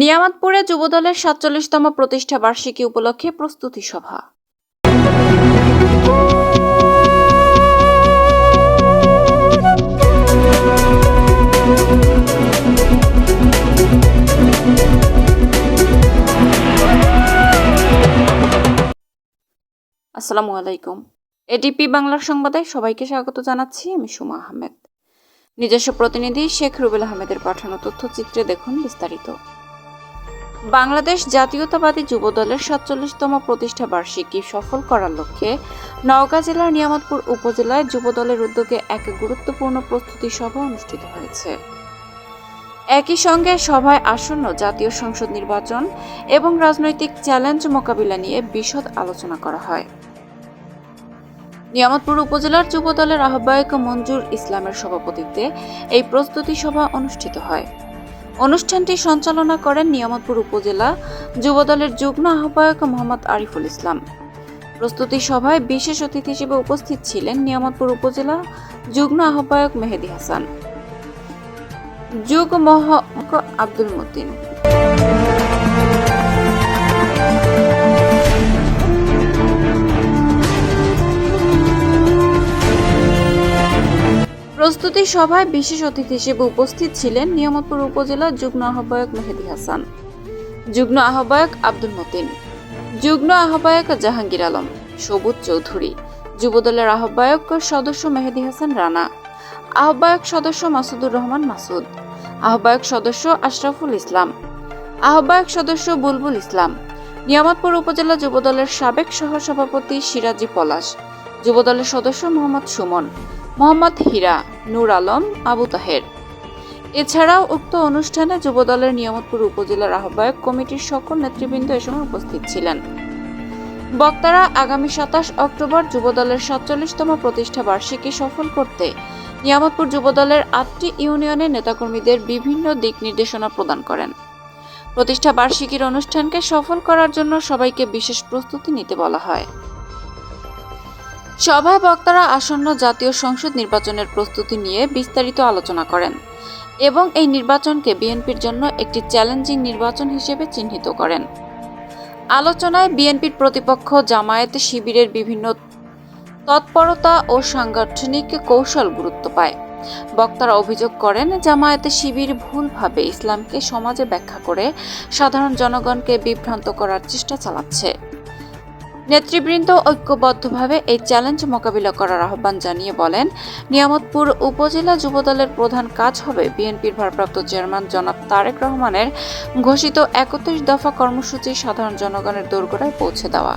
নিয়ামতপুরে যুবদলের সাতচল্লিশতম প্রতিষ্ঠা বার্ষিকী উপলক্ষে প্রস্তুতি সভা। আসসালামু আলাইকুম। এডিপি বাংলার সংবাদে সবাইকে স্বাগত জানাচ্ছি, আমি সুমা আহমেদ। নিজস্ব প্রতিনিধি শেখ রুবেল আহমেদের পাঠানো তথ্যচিত্রে দেখুন বিস্তারিত। বাংলাদেশ জাতীয়তাবাদী যুবদলের সাতচল্লিশতম প্রতিষ্ঠা বার্ষিকী সফল করার লক্ষ্যে নওগাঁ জেলার নিয়ামতপুর উপজেলায় যুবদলের উদ্যোগে এক গুরুত্বপূর্ণ প্রস্তুতি সভা অনুষ্ঠিত হয়েছে। একই সঙ্গে সভায় আসন্ন জাতীয় সংসদ নির্বাচন এবং রাজনৈতিক চ্যালেঞ্জ মোকাবিলা নিয়ে বিশদ আলোচনা করা হয়। নিয়ামতপুর উপজেলার যুবদলের আহ্বায়ক মঞ্জুর ইসলামের সভাপতিত্বে এই প্রস্তুতি সভা অনুষ্ঠিত হয়। অনুষ্ঠানটি সঞ্চালনা করেন নিয়ামতপুর উপজেলা যুবদলের যুগ্ম আহ্বায়ক মোহাম্মদ আরিফুল ইসলাম। প্রস্তুতি সভায় বিশেষ অতিথি হিসেবে উপস্থিত ছিলেন নিয়ামতপুর উপজেলা যুগ্ম আহ্বায়ক মেহেদি হাসান। যুগ মহ আব্দুল মতিন। প্রস্তুতি সভায় বিশেষ অতিথি হিসেবে উপস্থিত ছিলেন নিয়ামতপুর উপজেলা যুগ্ম আহ্বায়ক মেহেদি হাসান, যুগ্ম আহ্বায়ক আব্দুল মতিন, যুগ্ম আহ্বায়ক জাহাঙ্গীর আলম, সবুজ চৌধুরী, যুবদলের আহ্বায়ক সদস্য মেহেদি হাসান রানা, আহ্বায়ক সদস্য মাসুদুর রহমান মাসুদ, আহ্বায়ক সদস্য আশরাফুল ইসলাম, আহ্বায়ক সদস্য বুলবুল ইসলাম, নিয়ামতপুর উপজেলা যুবদলের সাবেক সহ সভাপতি সিরাজি পলাশ, যুবদলের সদস্য মোহাম্মদ সুমন মোহাম্মদ হীরা, নূর আলম, আবু তাহের। এছাড়াও উক্ত অনুষ্ঠানে যুবদলের নিয়ামতপুর উপজেলার আহ্বায়ক কমিটির সকল নেতৃবৃন্দ এ সময় উপস্থিত ছিলেন। বক্তারা আগামী সাতাশ অক্টোবর যুবদলের সাতচল্লিশতম প্রতিষ্ঠা বার্ষিকী সফল করতে নিয়ামতপুর যুবদলের আটটি ইউনিয়নের নেতাকর্মীদের বিভিন্ন দিক নির্দেশনা প্রদান করেন। প্রতিষ্ঠা বার্ষিকীর অনুষ্ঠানকে সফল করার জন্য সবাইকে বিশেষ প্রস্তুতি নিতে বলা হয়। সভায় বক্তারা আসন্ন জাতীয় সংসদ নির্বাচনের প্রস্তুতি নিয়ে বিস্তারিত আলোচনা করেন এবং এই নির্বাচনকে বিএনপির জন্য একটি চ্যালেঞ্জিং নির্বাচন হিসেবে চিহ্নিত করেন। আলোচনায় বিএনপির প্রতিপক্ষ জামায়াত শিবিরের বিভিন্ন তৎপরতা ও সাংগঠনিক কৌশল গুরুত্ব পায়। বক্তারা অভিযোগ করেন, জামায়াতে শিবির ভুলভাবে ইসলামকে সমাজে ব্যাখ্যা করে সাধারণ জনগণকে বিভ্রান্ত করার চেষ্টা চালাচ্ছে। নেতৃবৃন্দ ঐক্যবদ্ধভাবে এই চ্যালেঞ্জ মোকাবিলা করার আহ্বান জানিয়ে বলেন, নিয়ামতপুর উপজেলা যুবদলের প্রধান কাজ হবে বিএনপির ভারপ্রাপ্ত চেয়ারম্যান জনাব তারেক রহমানের ঘোষিত একত্রিশ দফা কর্মসূচি সাধারণ জনগণের দোরগোড়ায় পৌঁছে দেওয়া।